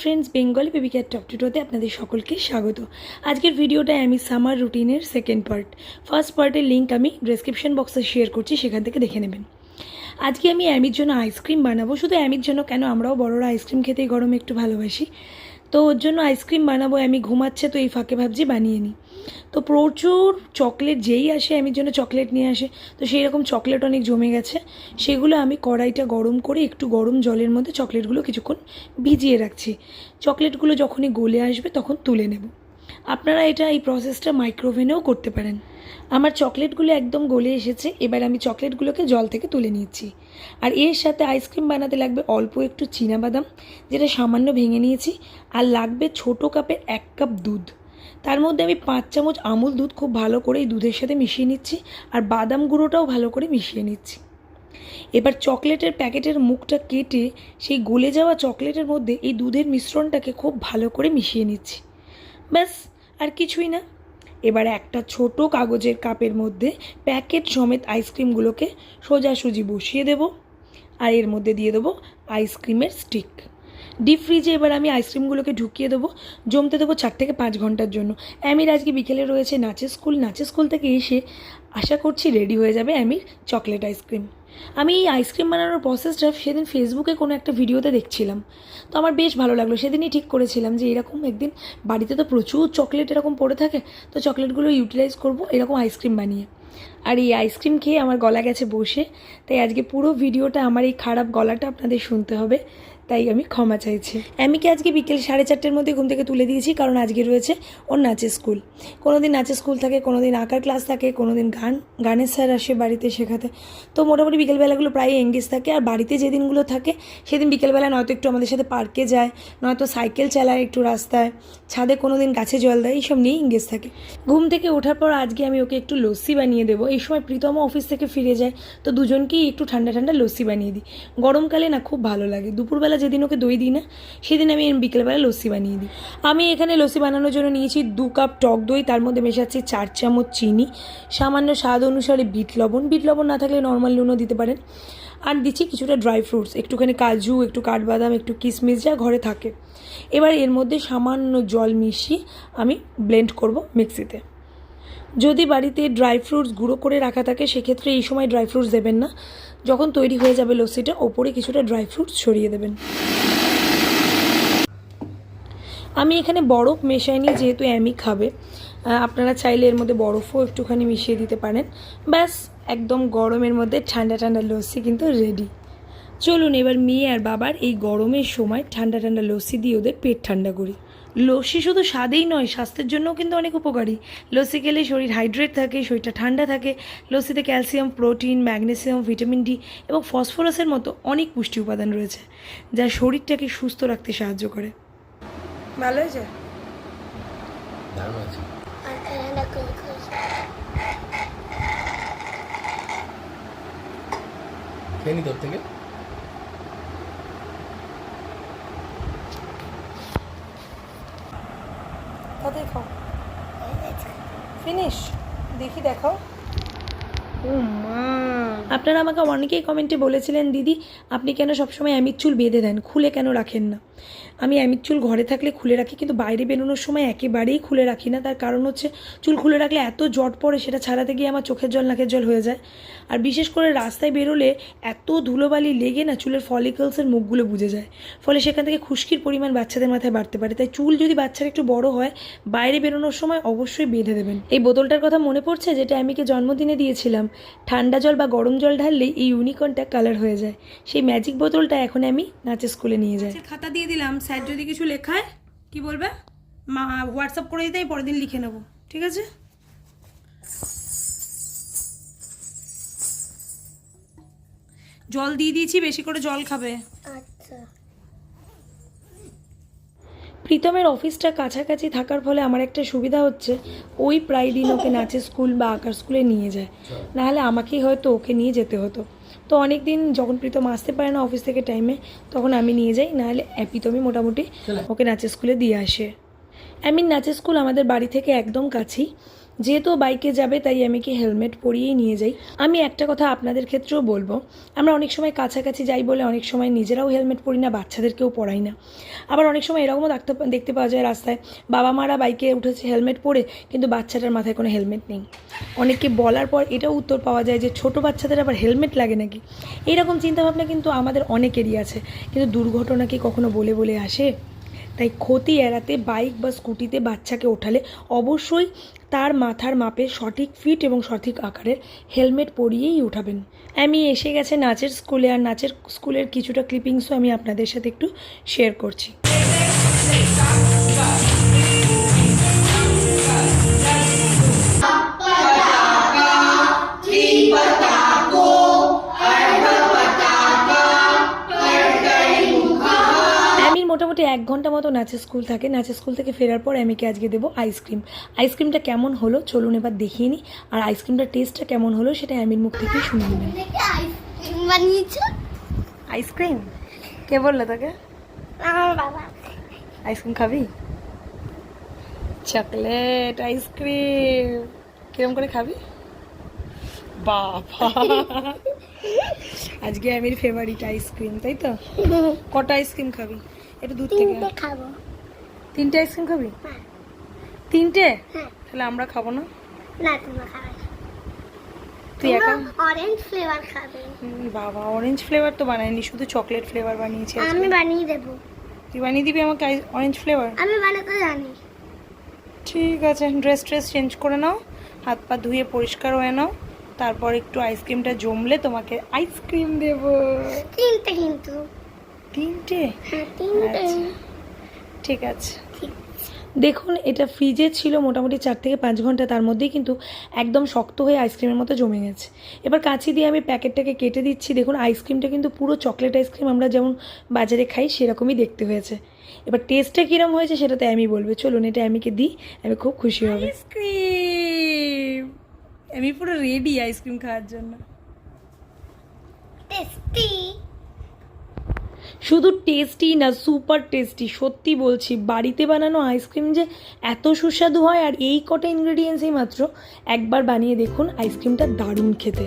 Friends Bengali baby cat top টুটোতে আপনাদের সকলকে স্বাগত। আজকের ভিডিওটায় আমি সামার রুটিনের সেকেন্ড পার্ট ফার্স্ট পার্টের লিঙ্ক আমি ডিসক্রিপশন বক্সে শেয়ার করছি, সেখান থেকে দেখে নেবেন। আজকে আমি অ্যামির জন্য আইসক্রিম বানাবো। শুধু অ্যামির জন্য কেন? আমরাও বড়রা আইসক্রিম খেতেই গরমে একটু ভালোবাসি। তো ওর জন্য আইসক্রিম বানাবো আমি ঘুমাচ্ছে, তো এই ফাঁকে ভাবছি বানিয়ে নিই। তো প্রচুর চকলেট যেই আসে, আমি জন্য চকলেট নিয়ে আসে। তো সেই রকম চকলেট অনেক জমে গেছে। সেগুলো আমি কড়াইটা গরম করে একটু গরম জলের মধ্যে চকলেটগুলো কিছুক্ষণ ভিজিয়ে রাখছি। চকলেটগুলো যখনই গলে আসবে তখন তুলে নেব। আপনারা এটা এই প্রসেসটা মাইক্রোওভেনেও করতে পারেন। আমার চকলেটগুলো একদম গলে এসেছে, এবার আমি চকলেটগুলোকে জল থেকে তুলে নিয়েছি আর এর সাথে আইসক্রিম বানাতে লাগবে অল্প একটু বাদাম যেটা সামান্য ভেঙে নিয়েছি। আর লাগবে ছোটো কাপের এক কাপ দুধ। তার মধ্যে আমি পাঁচ চামচ আমুল দুধ খুব ভালো করে এই দুধের সাথে মিশিয়ে নিচ্ছি আর বাদাম গুঁড়োটাও ভালো করে মিশিয়ে নিচ্ছি। এবার চকলেটের প্যাকেটের মুখটা কেটে সেই গলে যাওয়া চকলেটের মধ্যে এই দুধের মিশ্রণটাকে খুব ভালো করে মিশিয়ে নিচ্ছি। ব্যাস, আর কিছুই না। এবার একটা ছোট কাগজের কাপের মধ্যে প্যাকেট সমেত আইসক্রিমগুলোকে সোজাসুজি বসিয়ে দেব। আর এর মধ্যে দিয়ে দেবো আইসক্রিমের স্টিক। ডিপ ফ্রিজে এবার আমি আইসক্রিমগুলোকে ঢুকিয়ে দেবো, জমতে দেবো চার থেকে পাঁচ ঘণ্টার জন্য। অ্যামির আজকে বিকেলে রয়েছে নাচের স্কুল নাচের স্কুল থেকে এসে আশা করছি রেডি হয়ে যাবে অ্যামির চকলেট আইসক্রিম আমি এই আইসক্রিম বানানোর প্রসেসটা সেদিন ফেসবুকে কোনো একটা ভিডিওতে দেখছিলাম। তো আমার বেশ ভালো লাগল, সেদিনই ঠিক করেছিলাম যে এরকম একদিন বাড়িতে তো প্রচুর চকলেট এরকম পড়ে থাকে, তো চকলেটগুলো ইউটিলাইজ করব এরকম আইসক্রিম বানিয়ে। আর এই আইসক্রিম খেয়ে আমার গলা গেছে বসে, তাই আজকে পুরো ভিডিওটা আমার এই খারাপ গলাটা আপনাদের শুনতে হবে। তাই আমি ক্ষমা চাইছি। অ্যামিকে আজকে বিকেল সাড়ে চারটের মধ্যে ঘুম থেকে তুলে দিয়েছি? কারণ আজকে রয়েছে ওর নাচের স্কুল। কোনো দিন নাচের স্কুল থাকে কোনো দিন আঁকার ক্লাস থাকে কোনো দিন গান। গানের স্যার আসে বাড়িতে শেখাতে। তো মোটামুটি বিকেলবেলাগুলো প্রায় এঙ্গেজ থাকে। আর বাড়িতে যে দিনগুলো থাকে, সেদিন বিকেলবেলা নয়তো একটু আমাদের সাথে পার্কে যায়, নয়তো সাইকেল চালায় একটু রাস্তায়, ছাদে কোনো দিন গাছে জল দেয়, এইসব নিয়েই এঙ্গেজ থাকে। ঘুম থেকে ওঠার পর আজকে আমি ওকে একটু লস্যি বানিয়ে দেবো। এই সময় প্রীতম অফিস থেকে ফিরে যায়, তো দুজনকেই একটু ঠান্ডা ঠান্ডা লস্যি বানিয়ে দিই। গরমকালে না খুব ভালো লাগে। দুপুরবেলা যেদিন ওকে দই দিই না, সেদিন আমি বিকেলবেলা লস্যি বানিয়ে দিই। আমি এখানে লস্যি বানানোর জন্য নিয়েছি দু কাপ টক দই, তার মধ্যে মেশাচ্ছি চার চামচ চিনি, সামান্য স্বাদ অনুসারে বিট লবণ। বিট লবণ না থাকলে নর্মাল নুনও দিতে পারেন। আর দিচ্ছি কিছুটা ড্রাই ফ্রুটস একটুখানি কাজু, একটু কাঠবাদাম, একটু কিশমিশ যা ঘরে থাকে। এবার এর মধ্যে সামান্য জল মিশিয়ে আমি ব্লেন্ড করব মিক্সিতে। যদি বাড়িতে ড্রাই ফ্রুটস গুঁড়ো করে রাখা থাকে, সেক্ষেত্রে এই সময় ড্রাই ফ্রুটস দেবেন না। যখন তৈরি হয়ে যাবে লস্যিটা, ওপরে কিছুটা ড্রাই ফ্রুটস ছড়িয়ে দেবেন। আমি এখানে বরফ মেশাইনি, যেহেতু অ্যামি খাবে। আপনারা চাইলে এর মধ্যে বরফও একটুখানি মিশিয়ে দিতে পারেন। ব্যাস, একদম গরমের মধ্যে ঠান্ডা ঠান্ডা লস্যি কিন্তু রেডি চলুন এবার মেয়ে আর বাবার এই গরমের সময় ঠান্ডা ঠান্ডা লস্যি দিয়ে ওদের পেট ঠান্ডা করি। লস্যি শুধু স্বাদেই নয় স্বাস্থ্যের জন্যও কিন্তু অনেক উপকারী। লস্যি খেলে শরীর হাইড্রেট থাকে শরীরটা ঠান্ডা থাকে। লস্যিতে calcium protein magnesium vitamin D এবং ফসফরাসের মতো অনেক পুষ্টি উপাদান রয়েছে যা শরীরটাকে সুস্থ রাখতে সাহায্য করে। ভালো হয়েছে? খেয়ে নি তোর থেকে? খাও? ফিনিশ দেখি দেখাও। আপনারা আমাকে অনেকেই কমেন্টে বলেছিলেন দিদি আপনি কেন সবসময় অ্যামির চুল বেঁধে দেন? খুলে কেন রাখেন না? আমি অ্যামির চুল ঘরে থাকলে খুলে রাখি, কিন্তু বাইরে বেরোনোর সময় একেবারেই খুলে রাখি না। তার কারণ হচ্ছে, চুল খুলে রাখলে এত জট পড়ে, সেটা ছাড়াতে গিয়ে আমার চোখের জল, নাকের জল হয়ে যায়। আর বিশেষ করে রাস্তায় বেরোলে এত ধুলোবালি লেগে না, চুলের ফলিকলসের মুখগুলো বুঝে যায়। ফলে সেখান থেকে খুশকির পরিমাণ বাচ্চাদের মাথায় বাড়তে পারে। তাই চুল যদি বাচ্চার একটু বড় হয়, বাইরে বেরোনোর সময় অবশ্যই বেঁধে দেবেন। এই বোতলটার কথা মনে পড়ছে? যেটা আমিকে জন্মদিনে দিয়েছিলাম। ঠান্ডা জল বা গরম জল ঢাললেই এই ইউনিকর্নটা কালার হয়ে যায়। সেই ম্যাজিক বোতলটা এখন আমি নাচের স্কুলে নিয়ে যাই খাতা দিয়ে দিলাম। স্যার যদি কিছু লেখায় কি বলবে? মা হোয়াটসঅ্যাপ করে দিতে পরের দিন লিখে নেব। ঠিক আছে? জল দিয়ে দিয়েছি বেশি করে জল খাবে। আচ্ছা। প্রীতমের অফিসটা কাছাকাছি থাকার ফলে আমার একটা সুবিধা হচ্ছে ওই প্রায় দিন ওকে নাচের স্কুল বা আঁকার স্কুলে নিয়ে যায়। নাহলে আমাকেই হয়তো ওকে নিয়ে যেতে হতো। তো অনেক দিন যখন প্রীতম আসতে পারে না অফিস থেকে টাইমে তখন আমি নিয়ে যাই নাহলে প্রীতমই মোটামুটি ওকে নাচের স্কুলে দিয়ে আসে। আই মিন নাচের স্কুল আমাদের বাড়ি থেকে একদম কাছেই। যেহেতু বাইকে যাবে, তাই আমি কি হেলমেট পরিয়েই নিয়ে যাই? আমি একটা কথা আপনাদের ক্ষেত্রেও বলব, আমরা অনেক সময় কাছাকাছি যাই বলে অনেক সময় নিজেরাও হেলমেট পরি না, বাচ্চাদেরকেও পরাই না। আবার অনেক সময় এরকমও দেখতে দেখতে পাওয়া যায় রাস্তায়, বাবা মারা বাইকে উঠেছে হেলমেট পরে, কিন্তু বাচ্চাটার মাথায় কোনো হেলমেট নেই। অনেককে বলার পর এটাও উত্তর পাওয়া যায় যে ছোট বাচ্চাদের আবার হেলমেট লাগে নাকি? এইরকম চিন্তাভাবনা কিন্তু আমাদের অনেকেরই আছে, কিন্তু দুর্ঘটনা কি কখনো বলে বলে আসে? তাই ক্ষতি এড়াতে বাইক বা স্কুটিতে বাচ্চাকে ওঠালে অবশ্যই তার মাথার মাপে সঠিক ফিট এবং সঠিক আকারের হেলমেট পরিয়েই উঠাবেন আমি এসে গেছে নাচের স্কুলে আর নাচের স্কুলের কিছুটা ক্লিপিংসও আমি আপনাদের সাথে একটু শেয়ার করছি মোটামুটি এক ঘণ্টা মতো নাচের স্কুল থাকে। নাচের স্কুল থেকে ফেরার পর অ্যামিকে আজকে দেবো আইসক্রিম আইসক্রিমটা কেমন হলো চলুন এবার দেখিয়ে নিই আর আইসক্রিমটার টেস্টটা কেমন হলো সেটা অ্যামির মুখ থেকেই শুনে নেবেন আইসক্রিম কে বলল তোকে? আইসক্রিম খাবি? চকলেট আইসক্রিম কিরম করে খাবি? বাবা। আজকে আমির ফেভারিট আইসক্রিম তাই তো? কটা আইসক্রিম খাবি? একটু দূর থেকে খাব। তিনটে আইসক্রিম খাবি? হ্যাঁ। তিনটে? হ্যাঁ। তাহলে আমরা খাব না? না তোমরা খাবে তুই একা? অরেঞ্জ ফ্লেভার খাবে। বাবা অরেঞ্জ ফ্লেভার তো বানাইনি শুধু চকলেট ফ্লেভার বানিয়েছি আমি বানিয়ে দেবো। তুই বানিয়ে দিবি আমাকে অরেঞ্জ ফ্লেভার আমি বানাতে জানি। ঠিক আছে ড্রেস ট্রেস চেঞ্জ করে নাও হাত পা ধুয়ে পরিষ্কার হয়ে নাও তারপর একটু আইসক্রিমটা জমলে তোমাকে আইসক্রিম দেবো। কিন্তু। তিনটে? হ্যাঁ তিনটে। আচ্ছা। ঠিক আছে। দেখুন এটা ফ্রিজে ছিল মোটামুটি চার থেকে পাঁচ ঘণ্টা তার মধ্যেই কিন্তু একদম শক্ত হয়ে আইসক্রিমের মতো জমে গেছে। এবার কাঁচি দিয়ে আমি প্যাকেটটাকে কেটে দিচ্ছি। দেখুন আইসক্রিমটা কিন্তু পুরো চকলেট আইসক্রিম আমরা যেমন বাজারে খাই সেরকমই দেখতে হয়েছে। এবার টেস্টটা কীরকম হয়েছে সেটা তো আমি বলবে। চলুন এটা আমিকে দিই আমি খুব খুশি হবে। আইসক্রিম আমি পুরো রেডি আইসক্রিম খাওয়ার জন্য। টেস্টি শুধু টেস্টি না সুপার টেস্টি সত্যি বলছি, বাড়িতে বানানো আইসক্রিম যে এত সুস্বাদু হয়, আর এই কটা ইনগ্রেডিয়েন্টসই মাত্র একবার বানিয়ে দেখুন আইসক্রিমটা দারুণ খেতে।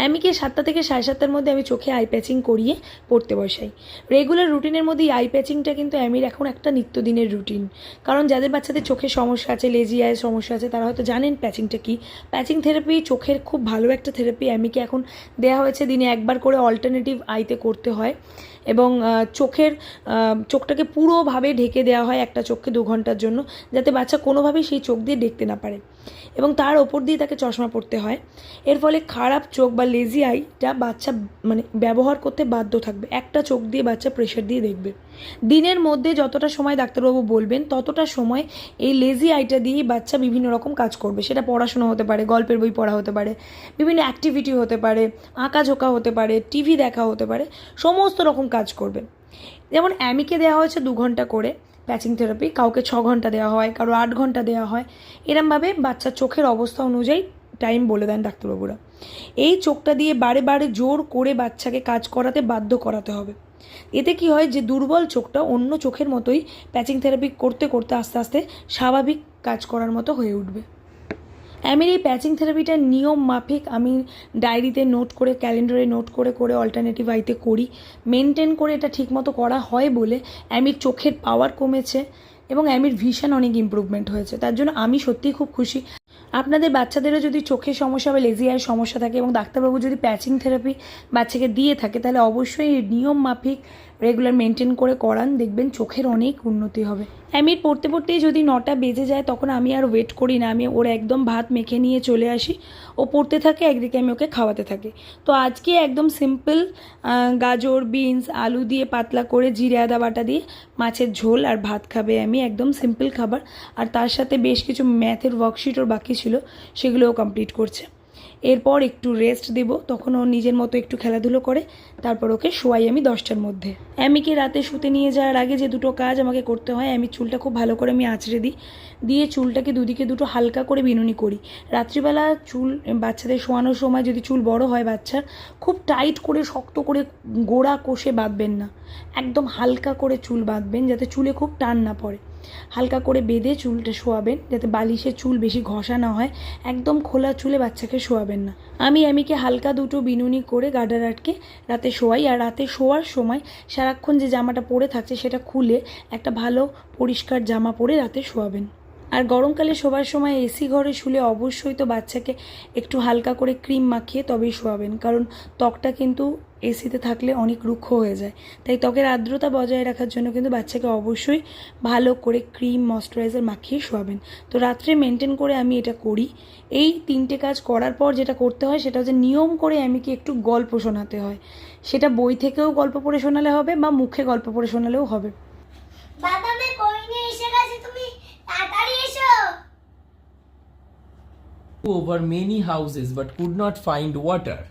অ্যামিকে সাতটা থেকে সাড়ে সাতটার মধ্যে আমি চোখে আই প্যাচিং করিয়ে পড়তে বসাই। রেগুলার রুটিনের মধ্যে আই প্যাচিংটা কিন্তু অ্যামির এখন একটা নিত্যদিনের রুটিন কারণ যাদের বাচ্চাদের চোখে সমস্যা আছে লেজি আয়ের সমস্যা আছে, তারা হয়তো জানেন প্যাচিংটা কি। প্যাচিং থেরাপি চোখের খুব ভালো একটা থেরাপি অ্যামিকে এখন দেওয়া হয়েছে। দিনে একবার করে অল্টারনেটিভ আইতে করতে হয়। এবং চোখের চোখটাকে পুরোভাবে ঢেকে দেওয়া হয় একটা চোখকে দু ঘণ্টার জন্য, যাতে বাচ্চা কোনোভাবেই সেই চোখ দিয়ে দেখতে না পারে। এবং তার ওপর দিয়ে তাকে চশমা পড়তে হয়। এর ফলে খারাপ চোখ বা লেজি আইটা বাচ্চা মানে ব্যবহার করতে বাধ্য থাকবে। একটা চোখ দিয়ে বাচ্চা প্রেশার দিয়ে দেখবে। দিনের মধ্যে যতটা সময় ডাক্তারবাবু বলবেন, ততটা সময় এই লেজি আইটা দিয়েই বাচ্চা বিভিন্ন রকম কাজ করবে। সেটা পড়াশোনা হতে পারে, গল্পের বই পড়া হতে পারে, বিভিন্ন অ্যাক্টিভিটি হতে পারে আঁকাঝোঁকা হতে পারে টিভি দেখা হতে পারে, সমস্ত রকম কাজ করবে। যেমন অ্যামিকে দেওয়া হয়েছে দু ঘণ্টা করে প্যাচিং থেরাপি কাউকে ছ ঘণ্টা দেওয়া হয়, কারও আট ঘণ্টা দেওয়া হয়। এরমভাবে বাচ্চার চোখের অবস্থা অনুযায়ী টাইম বলে দেন ডাক্তারবাবুরা। এই চোখটা দিয়ে বারে বারে জোর করে বাচ্চাকে কাজ করাতে বাধ্য করাতে হবে। এতে কি হয় যে দুর্বল চোখটা অন্য চোখের মতোই প্যাচিং থেরাপি করতে করতে আস্তে আস্তে স্বাভাবিক কাজ করার মতো হয়ে উঠবে। অ্যামির এই প্যাচিং থেরাপিটার নিয়ম মাফিক আমি ডায়েরিতে নোট করে ক্যালেন্ডারে নোট করে করে অল্টারনেটিভ আইতে করি। মেনটেন করে এটা ঠিকমতো করা হয় বলে অ্যামির চোখের পাওয়ার কমেছে এবং অ্যামির ভিশন অনেক ইমপ্রুভমেন্ট হয়েছে। তার জন্য আমি সত্যিই খুব খুশি। আপনাদের বাচ্চাদেরও যদি চোখের সমস্যা বা লেজি আয়ের সমস্যা থাকে এবং ডাক্তারবাবু যদি প্যাচিং থেরাপি বাচ্চাকে দিয়ে থাকে, তাহলে অবশ্যই নিয়ম মাফিক রেগুলার মেনটেন করে করান। দেখবেন চোখের অনেক উন্নতি হবে। অ্যামির, পড়তে পড়তেই যদি নটা বেজে যায়, তখন আমি আর ওয়েট করি না। আমি ওর একদম ভাত মেখে নিয়ে চলে আসি। ও পড়তে থাকে, একদিকে আমি ওকে খাওয়াতে থাকি। তো আজকে একদম সিম্পল গাজর বিনস আলু দিয়ে পাতলা করে জিরে, আদা বাটা দিয়ে মাছের ঝোল আর ভাত খাবে। আমি একদম সিম্পল খাবার। আর তার সাথে বেশ কিছু ম্যাথের ওয়ার্কশিট ওর বাকি ছিল, সেগুলোও কমপ্লিট করছে। এরপর একটু রেস্ট দেব, তখন ও নিজের মতো একটু খেলাধুলো করে, তারপর ওকে শোয়াই আমি দশটার মধ্যে। অ্যামিকে রাতে শুতে নিয়ে যাওয়ার আগে যে দুটো কাজ আমাকে করতে হয়, আমি চুলটা খুব ভালো করে আমি আঁচড়ে দিই, দিয়ে চুলটাকে দুদিকে দুটো হালকা করে বিনুনি করি। রাত্রিবেলা চুল, বাচ্চাদের শোয়ানোর সময় যদি চুল বড় হয় বাচ্চার, খুব টাইট করে, শক্ত করে গোড়া কষে বাঁধবেন না। একদম হালকা করে চুল বাঁধবেন, যাতে চুলে খুব টান না পড়ে। হালকা করে বেঁধে চুলটা শোয়াবেন, যাতে বালিশের চুল বেশি ঘষা না হয়। একদম খোলা চুলে বাচ্চাকে শোয়াবেন না। আমি আমিকে হালকা দুটো বিনুনি করে গার্ডার আটকে রাতে শোয়াই, আর রাতে শোয়ার সময় সারাক্ষণ যে জামাটা পরে থাকছে সেটা খুলে একটা ভালো পরিষ্কার জামা পরে রাতে শোয়াবেন। আর গরমকালে শোবার সময় এসি ঘরে শুলে অবশ্যই তো বাচ্চাকে একটু হালকা করে ক্রিম মাখিয়ে তবেই শোয়াবেন। কারণ ত্বকটা কিন্তু এসিতে থাকলে অনেক রুক্ষ হয়ে যায়। তাই ত্বকের আর্দ্রতা বজায় রাখার জন্য কিন্তু বাচ্চাকে অবশ্যই ভালো করে ক্রিম, ময়শ্চারাইজার মাখিয়ে শোয়াবেন। তো রাত্রে মেনটেন করে আমি এটা করি। এই তিনটে কাজ করার পর যেটা করতে হয় সেটা হচ্ছে নিয়ম করে আমি কি একটু গল্প শোনাতে হয়। সেটা বই থেকেও গল্প পড়ে শোনালে হবে বা মুখে গল্প পড়ে শোনালেও হবে বাদামে কই নিয়ে এসে গেছে তুমি তাড়াতাড়ি এসো over many houses but could not find water.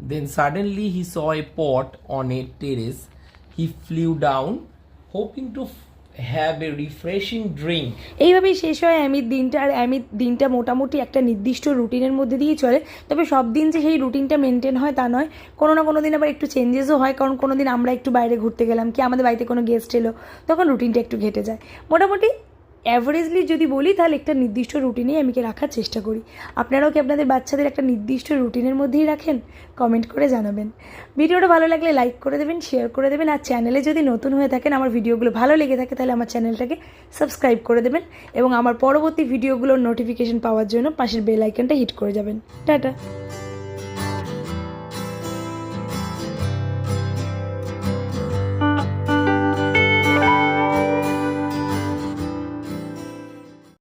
Then suddenly he saw a pot on a terrace. He flew down, hoping to have a refreshing drink. এইভাবেই শেষ হয় অ্যামির দিনটা আর অ্যামির দিনটা মোটামুটি একটা নির্দিষ্ট রুটিনের মধ্যে দিয়েই চলে তবে সব দিন যে সেই রুটিনটা মেনটেন হয় তা নয় কোনো না কোনো দিন আবার একটু চেঞ্জেসও হয় কারণ কোনো দিন আমরা একটু বাইরে ঘুরতে গেলাম কি আমাদের বাড়িতে কোনো গেস্ট এলো তখন রুটিনটা একটু ঘেটে যায় মোটামুটি অ্যাভারেজলি যদি বলি, তাহলে একটা নির্দিষ্ট রুটিনেই আমিকে রাখার চেষ্টা করি? আপনারাও কি আপনাদের বাচ্চাদের একটা নির্দিষ্ট রুটিনের মধ্যেই রাখেন? কমেন্ট করে জানাবেন। ভিডিওটা ভালো লাগলে লাইক করে দেবেন শেয়ার করে দেবেন, আর চ্যানেলে যদি নতুন হয়ে থাকেন, আমার ভিডিওগুলো ভালো লেগে থাকে, তাহলে আমার চ্যানেলটাকে সাবস্ক্রাইব করে দেবেন এবং আমার পরবর্তী ভিডিওগুলোর নোটিফিকেশন পাওয়ার জন্য পাশের বেল আইকনটা হিট করে যাবেন। টাটা!